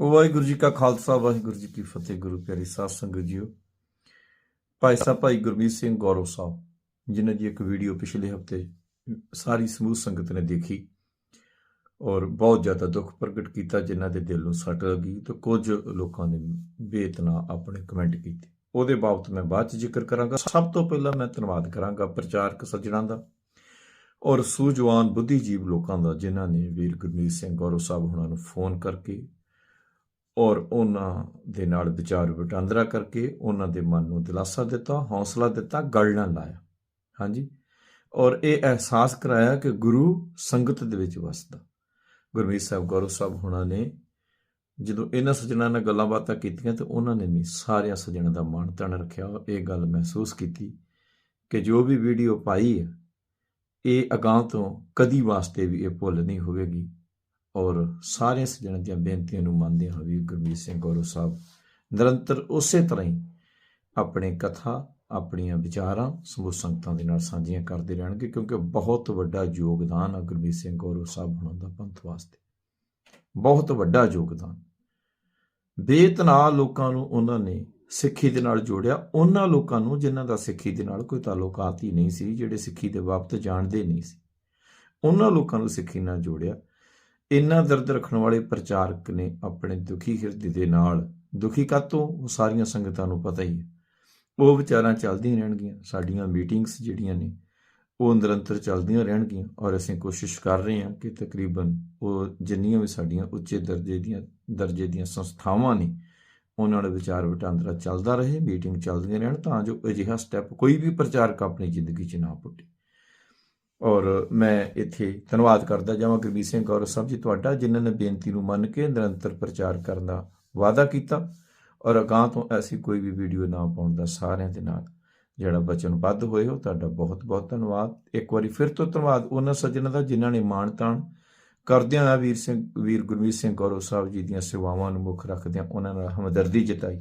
ਵਾਹਿਗੁਰੂ ਜੀ ਕਾ ਖਾਲਸਾ, ਵਾਹਿਗੁਰੂ ਜੀ ਕੀ ਫਤਿਹ, ਗੁਰੂ ਪਿਆਰੀ ਸਾਧ ਸੰਗਤ ਜੀਓ। ਭਾਈ ਸਾਹਿਬ, ਭਾਈ ਗੁਰਮੀਤ ਸਿੰਘ ਗੌਰਵ ਸਾਹਿਬ, ਜਿਨ੍ਹਾਂ ਦੀ ਇੱਕ ਵੀਡੀਓ ਪਿਛਲੇ ਹਫ਼ਤੇ ਸਾਰੀ ਸਮੂਹ ਸੰਗਤ ਨੇ ਦੇਖੀ ਔਰ ਬਹੁਤ ਜ਼ਿਆਦਾ ਦੁੱਖ ਪ੍ਰਗਟ ਕੀਤਾ, ਜਿਨ੍ਹਾਂ ਦੇ ਦਿਲ ਨੂੰ ਸੱਟ ਲੱਗੀ ਤੇ ਕੁਝ ਲੋਕਾਂ ਨੇ ਬੇਤਨਾ ਆਪਣੇ ਕਮੈਂਟ ਕੀਤੇ। ਉਹਦੇ ਬਾਬਤ ਮੈਂ ਬਾਅਦ ਚ ਜ਼ਿਕਰ ਕਰਾਂਗਾ। ਸਭ ਤੋਂ ਪਹਿਲਾਂ ਮੈਂ ਧੰਨਵਾਦ ਕਰਾਂਗਾ ਪ੍ਰਚਾਰਕ ਸੱਜਣਾਂ ਦਾ ਔਰ ਸੂਝਵਾਨ ਬੁੱਧੀਜੀਵ ਲੋਕਾਂ ਦਾ, ਜਿਨ੍ਹਾਂ ਨੇ ਵੀਰ ਗੁਰਮੀਤ ਸਿੰਘ ਗੌਰਵ ਸਾਹਿਬ ਹੁਣਾਂ ਨੂੰ ਫੋਨ ਕਰਕੇ ਔਰ ਉਹਨਾਂ ਦੇ ਨਾਲ ਵਿਚਾਰ ਵਟਾਂਦਰਾ ਕਰਕੇ ਉਹਨਾਂ ਦੇ ਮਨ ਨੂੰ ਦਿਲਾਸਾ ਦਿੱਤਾ, ਹੌਸਲਾ ਦਿੱਤਾ, ਗਲ ਨਾਲ ਲਾਇਆ। ਹਾਂਜੀ? ਔਰ ਇਹ ਅਹਿਸਾਸ ਕਰਾਇਆ ਕਿ ਗੁਰੂ ਸੰਗਤ ਦੇ ਵਿੱਚ ਵਸਦਾ। ਗੁਰਮੀਤ ਸਾਹਿਬ, ਗੌਰਵ ਸਾਹਿਬ ਹੁਣਾਂ ਨੇ ਜਦੋਂ ਇਹਨਾਂ ਸੱਜਣਾਂ ਨਾਲ ਗੱਲਾਂ ਬਾਤਾਂ ਕੀਤੀਆਂ ਤੇ ਉਹਨਾਂ ਨੇ ਵੀ ਸਾਰਿਆਂ ਸੱਜਣਾਂ ਦਾ ਮਾਣ ਤਾਣ ਰੱਖਿਆ ਔਰ ਇਹ ਗੱਲ ਮਹਿਸੂਸ ਕੀਤੀ ਕਿ ਜੋ ਵੀ ਵੀਡੀਓ ਪਾਈ ਹੈ, ਇਹ ਅਗਾਂਹ ਤੋਂ ਕਦੀ ਵਾਸਤੇ ਵੀ ਇਹ ਭੁੱਲ ਨਹੀਂ ਹੋਵੇਗੀ। ਔਰ ਸਾਰੇ ਸਜਣ ਦੀਆਂ ਬੇਨਤੀਆਂ ਨੂੰ ਮੰਨਦੇ ਹੋਏ ਵੀ ਗੁਰਮੀਤ ਸਿੰਘ ਗੌਰਵ ਸਾਹਿਬ ਨਿਰੰਤਰ ਉਸੇ ਤਰ੍ਹਾਂ ਹੀ ਆਪਣੇ ਕਥਾ, ਆਪਣੀਆਂ ਵਿਚਾਰਾਂ ਸਮੂਹ ਸੰਗਤਾਂ ਦੇ ਨਾਲ ਸਾਂਝੀਆਂ ਕਰਦੇ ਰਹਿਣਗੇ ਕਿਉਂਕਿ ਬਹੁਤ ਵੱਡਾ ਯੋਗਦਾਨ ਆ ਗੁਰਮੀਤ ਸਿੰਘ ਗੌਰਵ ਸਾਹਿਬ ਹੁਣਾਂ ਦਾ ਪੰਥ ਵਾਸਤੇ। ਬਹੁਤ ਵੱਡਾ ਯੋਗਦਾਨ। ਬੇਤਨਾ ਲੋਕਾਂ ਨੂੰ ਉਹਨਾਂ ਨੇ ਸਿੱਖੀ ਦੇ ਨਾਲ ਜੋੜਿਆ। ਉਹਨਾਂ ਲੋਕਾਂ ਨੂੰ ਜਿਨ੍ਹਾਂ ਦਾ ਸਿੱਖੀ ਦੇ ਨਾਲ ਕੋਈ ਤਾਲੁਕਾਤ ਹੀ ਨਹੀਂ ਸੀ, ਜਿਹੜੇ ਸਿੱਖੀ ਦੇ ਬਾਬਤ ਜਾਣਦੇ ਨਹੀਂ ਸੀ। ਉਹਨਾਂ ਲੋਕਾਂ ਨੂੰ ਸਿੱਖੀ ਨਾਲ ਜੋੜਿਆ। ਇੰਨਾ ਦਰਦ ਰੱਖਣ ਵਾਲੇ ਪ੍ਰਚਾਰਕ ਨੇ ਆਪਣੇ ਦੁਖੀ ਹਿਰਦੇ ਦੇ ਨਾਲ, ਦੁਖੀ ਕਾਤੋਂ ਉਹ ਸਾਰੀਆਂ ਸੰਗਤਾਂ ਨੂੰ ਪਤਾ ਹੀ ਹੈ। ਉਹ ਵਿਚਾਰਾਂ ਚੱਲਦੀਆਂ ਰਹਿਣਗੀਆਂ, ਸਾਡੀਆਂ ਮੀਟਿੰਗਸ ਜਿਹੜੀਆਂ ਨੇ, ਉਹ ਨਿਰੰਤਰ ਚੱਲਦੀਆਂ ਰਹਿਣਗੀਆਂ ਔਰ ਅਸੀਂ ਕੋਸ਼ਿਸ਼ ਕਰ ਰਹੇ ਹਾਂ ਕਿ ਤਕਰੀਬਨ ਉਹ ਜਿੰਨੀਆਂ ਵੀ ਸਾਡੀਆਂ ਉੱਚੇ ਦਰਜੇ ਦੀਆਂ ਦਰਜੇ ਦੀਆਂ ਸੰਸਥਾਵਾਂ ਨੇ, ਉਹਨਾਂ ਨਾਲ ਵਿਚਾਰ ਵਟਾਂਦਰਾ ਚੱਲਦਾ ਰਹੇ, ਮੀਟਿੰਗ ਚੱਲਦੀਆਂ ਰਹਿਣ ਤਾਂ ਜੋ ਅਜਿਹਾ ਸਟੈਪ ਕੋਈ ਵੀ ਪ੍ਰਚਾਰਕ ਆਪਣੀ ਜ਼ਿੰਦਗੀ 'ਚ ਨਾ ਪੁੱਟੇ। ਔਰ ਮੈਂ ਇੱਥੇ ਧੰਨਵਾਦ ਕਰਦਾ ਜਾਵਾਂ ਗੁਰਮੀਤ ਸਿੰਘ ਗੌਰਵ ਸਾਹਿਬ ਜੀ ਤੁਹਾਡਾ, ਜਿਨ੍ਹਾਂ ਨੇ ਬੇਨਤੀ ਨੂੰ ਮੰਨ ਕੇ ਨਿਰੰਤਰ ਪ੍ਰਚਾਰ ਕਰਨ ਦਾ ਵਾਅਦਾ ਕੀਤਾ। ਔਰ ਅਗਾਂਹ ਤੋਂ ਐਸੀ ਕੋਈ ਵੀ ਵੀਡੀਓ ਨਾ ਪਾਉਣ ਦਾ ਸਾਰਿਆਂ ਦੇ ਨਾਲ ਜਿਹੜਾ ਵਚਨਬੱਧ ਹੋਏ ਹੋ ਤੁਹਾਡਾ ਬਹੁਤ ਬਹੁਤ ਧੰਨਵਾਦ। ਇੱਕ ਵਾਰੀ ਫਿਰ ਤੋਂ ਧੰਨਵਾਦ ਉਹਨਾਂ ਸੱਜਣਾਂ ਦਾ, ਜਿਨ੍ਹਾਂ ਨੇ ਮਾਣ ਤਾਣ ਕਰਦਿਆਂ ਆ ਵੀਰ ਸਿੰਘ, ਵੀਰ ਗੁਰਮੀਤ ਸਿੰਘ ਗੌਰਵ ਸਾਹਿਬ ਜੀ ਦੀਆਂ ਸੇਵਾਵਾਂ ਨੂੰ ਮੁੱਖ ਰੱਖਦਿਆਂ ਉਹਨਾਂ ਨਾਲ ਹਮਦਰਦੀ ਜਤਾਈ।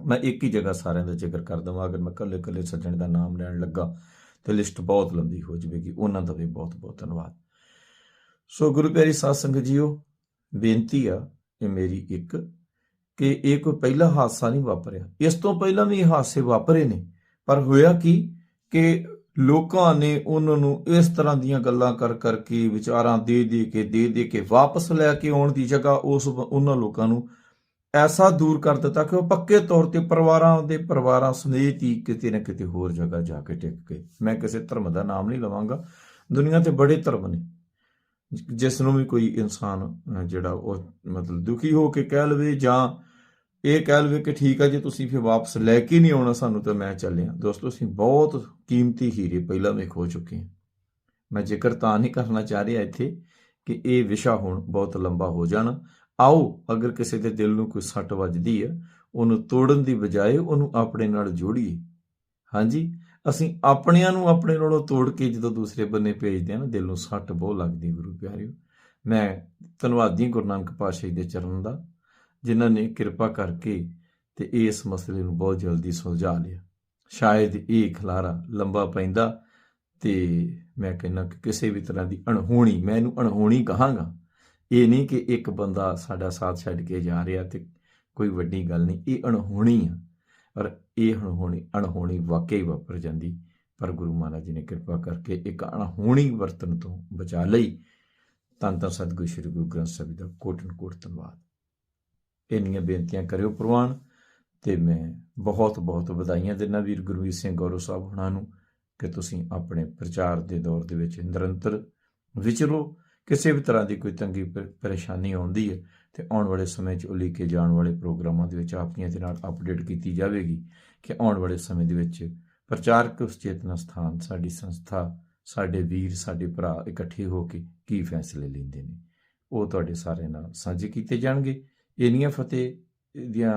ਮੈਂ ਇੱਕ ਹੀ ਜਗ੍ਹਾ ਸਾਰਿਆਂ ਦਾ ਜ਼ਿਕਰ ਕਰ ਦਵਾਂ, ਅਗਰ ਮੈਂ ਕੱਲੇ ਕੱਲੇ ਸੱਜਣ ਦਾ ਨਾਮ ਲੈਣ ਲੱਗਾ ਤੇ ਲਿਸਟ ਬਹੁਤ ਲੰਬੀ ਹੋ ਜਾਵੇਗੀ। ਉਹਨਾਂ ਦਾ ਵੀ ਬਹੁਤ ਬਹੁਤ ਧੰਨਵਾਦ। ਸੋ ਗੁਰੂ ਪਿਆਰੀ ਸਾਧ ਸੰਗਤ ਜੀਓ, ਬੇਨਤੀ ਆ ਇਹ ਮੇਰੀ ਇੱਕ, ਕਿ ਇਹ ਕੋਈ ਪਹਿਲਾ ਹਾਦਸਾ ਨਹੀਂ ਵਾਪਰਿਆ। ਇਸ ਤੋਂ ਪਹਿਲਾਂ ਵੀ ਇਹ ਹਾਦਸੇ ਵਾਪਰੇ ਨੇ, ਪਰ ਹੋਇਆ ਕੀ ਕਿ ਲੋਕਾਂ ਨੇ ਉਹਨਾਂ ਨੂੰ ਇਸ ਤਰ੍ਹਾਂ ਦੀਆਂ ਗੱਲਾਂ ਕਰ ਕਰਕੇ ਵਿਚਾਰਾਂ ਦੇ ਦੇ ਕੇ, ਦੇ ਦੇ ਕੇ ਵਾਪਸ ਲੈ ਕੇ ਆਉਣ ਦੀ ਜਗ੍ਹਾ ਉਸ ਉਹਨਾਂ ਲੋਕਾਂ ਨੂੰ ਐਸਾ ਦੂਰ ਕਰ ਦਿੱਤਾ ਕਿ ਉਹ ਪੱਕੇ ਤੌਰ ਤੇ ਪਰਿਵਾਰਾਂ ਦੇ ਪਰਿਵਾਰਾਂ ਸਮੇਤ ਹੀ ਕਿਤੇ ਨਾ ਕਿਤੇ ਹੋਰ ਜਗ੍ਹਾ ਜਾ ਕੇ ਟਿਕ ਗਏ। ਮੈਂ ਕਿਸੇ ਧਰਮ ਦਾ ਨਾਮ ਨਹੀਂ ਲਵਾਂਗਾ। ਦੁਨੀਆ ਤੇ ਬੜੇ ਧਰਮ ਨੇ। ਜਿਸ ਨੂੰ ਵੀ ਕੋਈ ਇਨਸਾਨ ਜਿਹੜਾ ਉਹ ਮਤਲਬ ਦੁਖੀ ਹੋ ਕੇ ਕਹਿ ਲਵੇ ਜਾਂ ਇਹ ਕਹਿ ਲਵੇ ਕਿ ਠੀਕ ਆ, ਜੇ ਤੁਸੀਂ ਫਿਰ ਵਾਪਸ ਲੈ ਕੇ ਨਹੀਂ ਆਉਣਾ ਸਾਨੂੰ ਤਾਂ ਮੈਂ ਚੱਲਿਆ। ਦੋਸਤੋ, ਅਸੀਂ ਬਹੁਤ ਕੀਮਤੀ ਹੀਰੇ ਪਹਿਲਾਂ ਵੀ ਖੋ ਚੁੱਕੇ ਹਾਂ। ਮੈਂ ਜ਼ਿਕਰ ਤਾਂ ਨਹੀਂ ਕਰਨਾ ਚਾਹ ਰਿਹਾ ਇੱਥੇ ਕਿ ਇਹ ਵਿਸ਼ਾ ਹੁਣ ਬਹੁਤ ਲੰਬਾ ਹੋ ਜਾਣਾ। ਆਓ, ਅਗਰ ਕਿਸੇ ਦੇ ਦਿਲ ਨੂੰ ਕੋਈ ਸੱਟ ਵੱਜਦੀ ਹੈ, ਉਹਨੂੰ ਤੋੜਨ ਦੀ ਬਜਾਏ ਉਹਨੂੰ ਆਪਣੇ ਨਾਲ ਜੋੜੀਏ। ਹਾਂਜੀ, ਅਸੀਂ ਆਪਣਿਆਂ ਨੂੰ ਆਪਣੇ ਨਾਲੋਂ ਤੋੜ ਕੇ ਜਦੋਂ ਦੂਸਰੇ ਬੰਨੇ ਭੇਜਦੇ ਹਾਂ ਨਾ, ਦਿਲ ਨੂੰ ਸੱਟ ਬਹੁਤ ਲੱਗਦੀ ਗੁਰੂ ਪਿਆਰਿਓ। ਮੈਂ ਧੰਨਵਾਦੀ ਗੁਰੂ ਨਾਨਕ ਪਾਤਸ਼ਾਹ ਦੇ ਚਰਨ ਦਾ, ਜਿਨ੍ਹਾਂ ਨੇ ਕਿਰਪਾ ਕਰਕੇ ਤੇ ਇਸ ਮਸਲੇ ਨੂੰ ਬਹੁਤ ਜਲਦੀ ਸੁਲਝਾ ਲਿਆ। ਸ਼ਾਇਦ ਇਹ ਖਲਾਰਾ ਲੰਬਾ ਪੈਂਦਾ ਤੇ ਮੈਂ ਕਹਿੰਦਾ ਕਿ ਕਿਸੇ ਵੀ ਤਰ੍ਹਾਂ ਦੀ ਅਣਹੋਣੀ, ਮੈਂ ਇਹਨੂੰ ਅਣਹੋਣੀ ਕਹਾਂਗਾ। ਇਹ ਨਹੀਂ ਕਿ ਇੱਕ ਬੰਦਾ ਸਾਡਾ ਸਾਥ ਛੱਡ ਕੇ ਜਾ ਰਿਹਾ ਤੇ ਕੋਈ ਵੱਡੀ ਗੱਲ ਨਹੀਂ, ਇਹ ਅਣਹੋਣੀ ਆ। ਪਰ ਇਹ ਅਣਹੋਣੀ ਅਣਹੋਣੀ ਵਾਕਈ ਵਾਪਰ ਜਾਂਦੀ। ਪਰ ਗੁਰੂ ਮਹਾਰਾਜ ਜੀ ਨੇ ਕਿਰਪਾ ਕਰਕੇ ਇੱਕ ਅਣਹੋਣੀ ਵਰਤਨ ਤੋਂ ਬਚਾ ਲਈ। ਤਾਂ ਤਾਂ ਸਤਿਗੁਰੂ, ਸ੍ਰੀ ਗੁਰੂ ਗ੍ਰੰਥ ਸਾਹਿਬ ਜੀ ਦਾ ਕੋਟਨ ਕੋਟ ਧੰਨਵਾਦ। ਇੰਨੀਆਂ ਬੇਨਤੀਆਂ ਕਰਿਓ ਪ੍ਰਵਾਨ ਤੇ ਮੈਂ ਬਹੁਤ ਬਹੁਤ ਵਧਾਈਆਂ ਦਿੰਦਾ ਵੀਰ ਗੁਰਮੀਤ ਸਿੰਘ ਗੌਰਵ ਸਾਹਿਬ ਹੁਣਾਂ ਨੂੰ ਕਿ ਤੁਸੀਂ ਆਪਣੇ ਪ੍ਰਚਾਰ ਦੇ ਦੌਰ ਦੇ ਵਿੱਚ ਨਿਰੰਤਰ ਵਿਚਰੋ। ਕਿਸੇ ਵੀ ਤਰ੍ਹਾਂ ਦੀ ਕੋਈ ਤੰਗੀ ਪ- ਪਰੇਸ਼ਾਨੀ ਆਉਂਦੀ ਹੈ, ਤੇ ਆਉਣ ਵਾਲੇ ਸਮੇਂ 'ਚ ਉਲੀਕੇ ਜਾਣ ਵਾਲੇ ਪ੍ਰੋਗਰਾਮਾਂ ਦੇ ਵਿੱਚ ਆਪਣੀਆਂ ਦੇ ਨਾਲ ਅਪਡੇਟ ਕੀਤੀ ਜਾਵੇਗੀ ਕਿ ਆਉਣ ਵਾਲੇ ਸਮੇਂ ਦੇ ਵਿੱਚ ਪ੍ਰਚਾਰਕ ਚੇਤਨਾ ਸਥਾਨ, ਸਾਡੀ ਸੰਸਥਾ, ਸਾਡੇ ਵੀਰ, ਸਾਡੇ ਭਰਾ ਇਕੱਠੇ ਹੋ ਕੇ ਕੀ ਫੈਸਲੇ ਲੈਂਦੇ ਨੇ। ਉਹ ਤੁਹਾਡੇ ਸਾਰਿਆਂ ਨਾਲ ਸਾਂਝੇ ਕੀਤੇ ਜਾਣਗੇ। ਇੰਨੀਆਂ ਫਤਿਹ ਦੀਆਂ